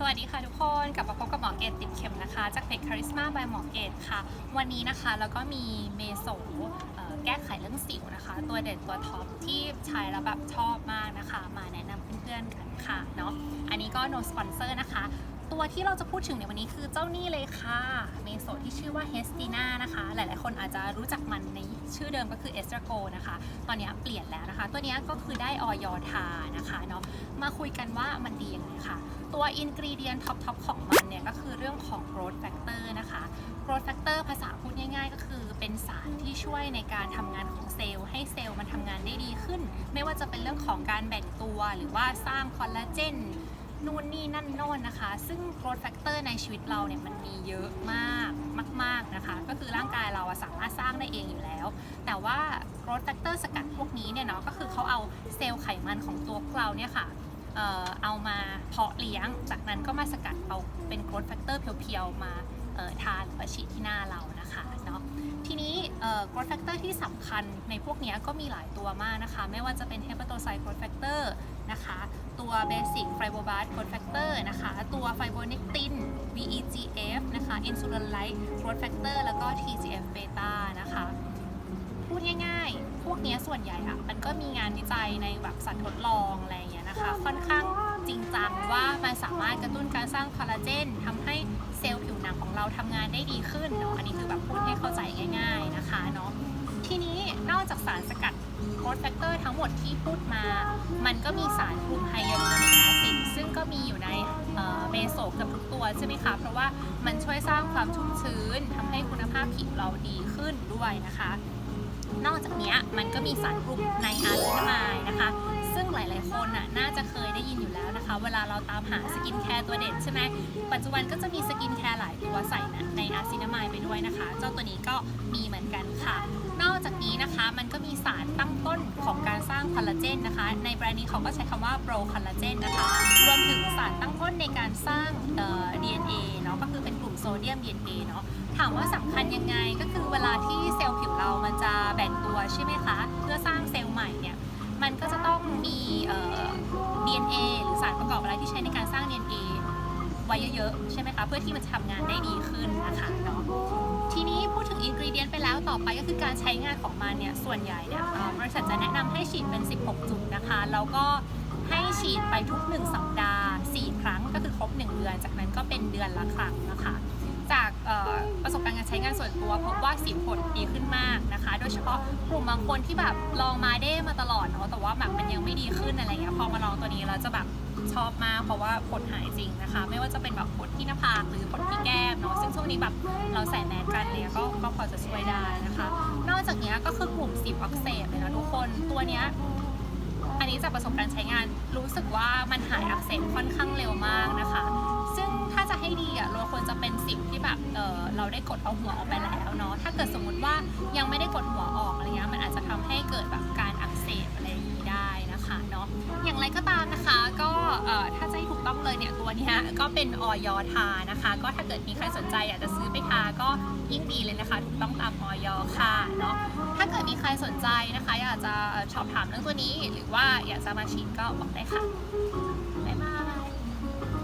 สวัสดีค่ะทุกคนกลับมาพบกับหมอเกตติดเข็มนะคะ จากเพจคาริสมาบายหมอเกตค่ะ วันนี้นะคะแล้วก็มีเมโซแก้ไขเรื่องสิวนะคะ ตัวเด่นตัวท็อปที่ใช้แล้วแบบชอบมากนะคะ มาแนะนำเพื่อนๆกันค่ะเนาะอันนี้ก็ no sponsor นะคะ ตัวที่เราจะพูดถึงในวันนี้คือเจ้านี่เลยค่ะเมโซที่ชื่อว่าเฮสติน่านะคะ หลายๆ คนอาจจะรู้จักมันในชื่อเดิมก็คือเอสตราโกนะคะ ตอนนี้เปลี่ยนแล้วนะคะ ตัวนี้ก็คือได้ออยทานะคะเนาะมาคุยกันว่ามันดียังไงค่ะ ตัวอินกรีเดียนท็อปทอปของมันเนี่ยก็คือเรื่องของ growth factor นะคะ growth factor ภาษาพูดง่าย ๆ ก็คือเป็นสารที่ช่วยในการทำงานของเซลล์ ให้เซลล์มันทำงานได้ดีขึ้น ไม่ว่าจะเป็นเรื่องของการแบ่งตัวหรือว่าสร้างคอลลาเจน นู่นนี่นั่นโน่นนะคะ ซึ่ง growth factor ในชีวิตเราเนี่ยมันมีเยอะมากมาก ๆนะคะ ก็คือร่างกายเราสามารถสร้างได้เองอยู่แล้ว แต่ว่า growth factor สกัดพวกนี้เนี่ยเนาะก็คือเขาเอาเซลล์ไขมันของตัวเราเนี่ยค่ะเอ่อเอามาเพาะเลี้ยง จากนั้นก็มาสกัดเอาเป็น growth factor เพียวๆมาทานหรือฉีดที่หน้าเรา นะคะเนาะทีนี้ growth factor ที่สำคัญในพวกนี้ก็มีหลายตัวมากนะคะ ไม่ว่าจะเป็น hepatocyte growth factor นะคะ ตัว basic fibroblast growth factor นะคะ ตัว fibronectin VEGF นะคะ insulin like growth factor แล้วก็ TGF beta นะคะ พูดง่ายๆ พวกนี้ส่วนใหญ่อะมันก็มีงานวิจัยในแบบสัตว์ทดลองอะไรอย่างเงี้ยนะคะ ค่อนข้างจริงจังว่ามันสามารถกระตุ้นการสร้างคอลลาเจนทำให้เซลล์ผิวหนังของเราทำงานได้ดีขึ้นเนาะ ให้เข้าใจง่ายๆนะคะเนาะทีนี้นอกจากสารสกัดโคดแฟกเตอร์ทั้งหมดที่พูดมา มันก็มีสารกลุ่มไฮยาลูรอนิกแอซิดซึ่งก็มีอยู่ในเอ่อเมโซกือบทุกตัวใช่ไหมคะ เพราะว่ามันช่วยสร้างความชุ่มชื้นทำให้คุณภาพผิวเราดีขึ้นด้วยนะคะ นอกจากนี้มันก็มีสารกลุ่มในอาร์ซินามายนะคะ ซึ่งหลาย ๆ คนน่ะน่าจะเคยได้ยินอยู่แล้วนะคะ เวลาเราตามหาสกินแคร์ตัวเด่นใช่ไหมปัจจุบันก็จะมีสกินแคร์หลายตัวใส่นะในอาร์ซินามายไปด้วยนะคะ เจ้าตัวนี้ก็มีเหมือนกันค่ะ นอกจากนี้นะคะมันก็มีสารตั้งต้นของการสร้างคอลลาเจนนะคะ ในแบรนด์นี้เขาก็ใช้คำว่าโปรคอลลาเจนนะคะรวมถึงสารตั้งต้นในการสร้างเอ่อ DNA เนาะก็คือเป็นกลุ่มโซเดียม DNA เนาะถามว่าสำคัญยังไงก็คือเวลาที่เซลล์ผิวเรามันจะแบ่งตัวใช่ไหมคะ เพื่อสร้างเซลล์ใหม่เนี่ย มันก็จะต้องมีเอ่อ DNA หรือสารประกอบอะไรที่ใช้ในการสร้าง DNA ไว้เยอะๆ ใช่ไหมคะ เพื่อที่มันจะทำงานได้ดีขึ้นนะคะเนาะทีนี้พูดถึงอินกรีเดียนไปแล้วต่อไปก็คือการใช้งานของมันเนี่ย ส่วนใหญ่เนี่ยบริษัทจะแนะนำให้ฉีดเป็น 16 จุดนะคะ แล้วก็ให้ฉีดไปทุก 1 สัปดาห์ 4 ครั้งก็คือครบ 1 เดือน จากนั้นก็เป็นเดือนละครั้งนะคะ จากประสบการณ์การานส่วนตัวพบว่าสิวผลดีขึ้นมากนะคะ โดยเฉพาะกลุ่มบางคนที่แบบลองมาได้มาตลอดเนาะแต่ว่าแบบมันยังไม่ดีขึ้นอะไรเงี้ยพอมาลองตัวนี้แล้วจะแบบชอบมากเพราะว่าผลหายจริงนะคะ ไม่ว่าจะเป็นแบบผลที่หน้าผากหรือผลที่แก้มเนาะซึ่งช่วงนี้แบบเราใส่แมสกันเนี่ยก็ก็พอจะช่วยได้นะคะ นอกจากนี้ก็คือกลุ่มสิวอักเสบเลยนะทุกคนตัวเนี้ยอันนี้จากประสบการณ์ใช้งานรู้สึกว่ามันหายอักเสบค่อนข้างเร็วมากนะคะ ให้ดีอะเราควรจะเป็นสิวที่แบบเออเราได้กดเอาหัวออกไปแล้วเนาะถ้าเกิดสมมติว่ายังไม่ได้กดหัวออกอะไรเงี้ยมันอาจจะทำให้เกิดแบบการอักเสบอะไรอย่างนี้ได้นะคะเนาะอย่างไรก็ตามนะคะ ก็เออถ้าจะให้ถูกต้องเลยเนี่ยตัวนี้ก็เป็นออยทานะคะ ก็ถ้าเกิดมีใครสนใจอยากจะซื้อไปทาก็ยิ่งดีเลยนะคะถูกต้องตามออยค่ะเนาะถ้าเกิดมีใครสนใจนะคะ อยากจะสอบถามเรื่องตัวนี้หรือว่าอยากจะมาฉีดก็บอกได้ค่ะบ๊ายบาย